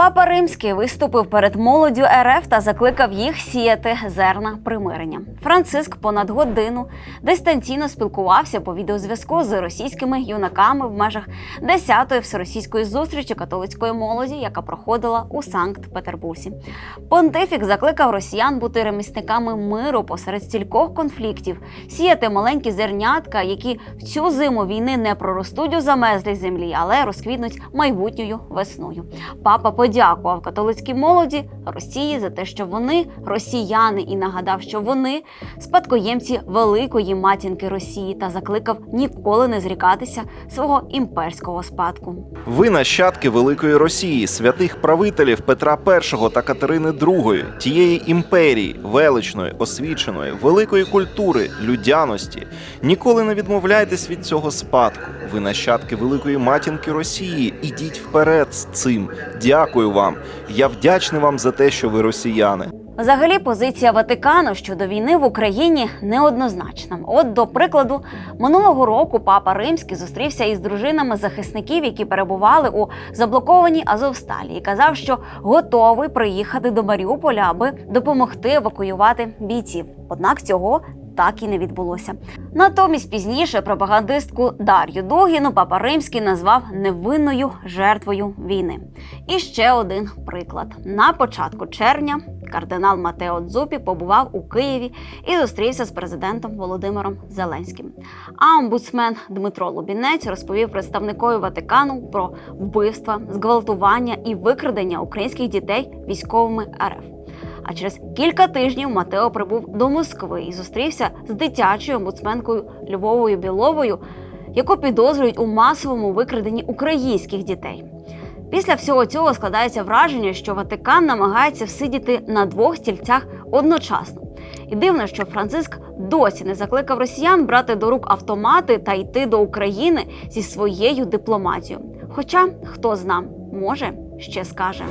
Папа Римський виступив перед молоддю РФ та закликав їх сіяти зерна примирення. Франциск понад годину дистанційно спілкувався по відеозв'язку з російськими юнаками в межах 10-ї всеросійської зустрічі католицької молоді, яка проходила у Санкт-Петербурзі. Понтифік закликав росіян бути ремісниками миру посеред стількох конфліктів, сіяти маленькі зернятка, які в цю зиму війни не проростуть у замерзлій землі, але розквітнуть майбутньою весною. Папа подякував католицькій молоді Росії за те, що вони росіяни, і нагадав, що вони спадкоємці великої матінки Росії, та закликав ніколи не зрікатися свого імперського спадку. Ви нащадки великої Росії, святих правителів Петра І та Катерини II, тієї імперії, величної, освіченої, великої культури, людяності. Ніколи не відмовляйтесь від цього спадку. Ви нащадки великої матінки Росії. Ідіть вперед з цим. Дякую вам. Я вдячний вам за те, що ви росіяни. Взагалі, позиція Ватикану щодо війни в Україні неоднозначна. От, до прикладу, минулого року папа Римський зустрівся із дружинами захисників, які перебували у заблокованій Азовсталі, і казав, що готовий приїхати до Маріуполя, аби допомогти евакуювати бійців. Однак цього так і не відбулося. Натомість пізніше пропагандистку Дар'ю Дугіну папа Римський назвав невинною жертвою війни. І ще один приклад: на початку червня кардинал Матео Дзупі побував у Києві і зустрівся з президентом Володимиром Зеленським. А омбудсмен Дмитро Лубінець розповів представникові Ватикану про вбивства, зґвалтування і викрадення українських дітей військовими РФ. А через кілька тижнів Матео прибув до Москви і зустрівся з дитячою омбудсменкою Львовою Біловою, яку підозрюють у масовому викраденні українських дітей. Після всього цього складається враження, що Ватикан намагається всидіти на двох стільцях одночасно. І дивно, що Франциск досі не закликав росіян брати до рук автомати та йти до України зі своєю дипломатією. Хоча хто зна, може ще скаже.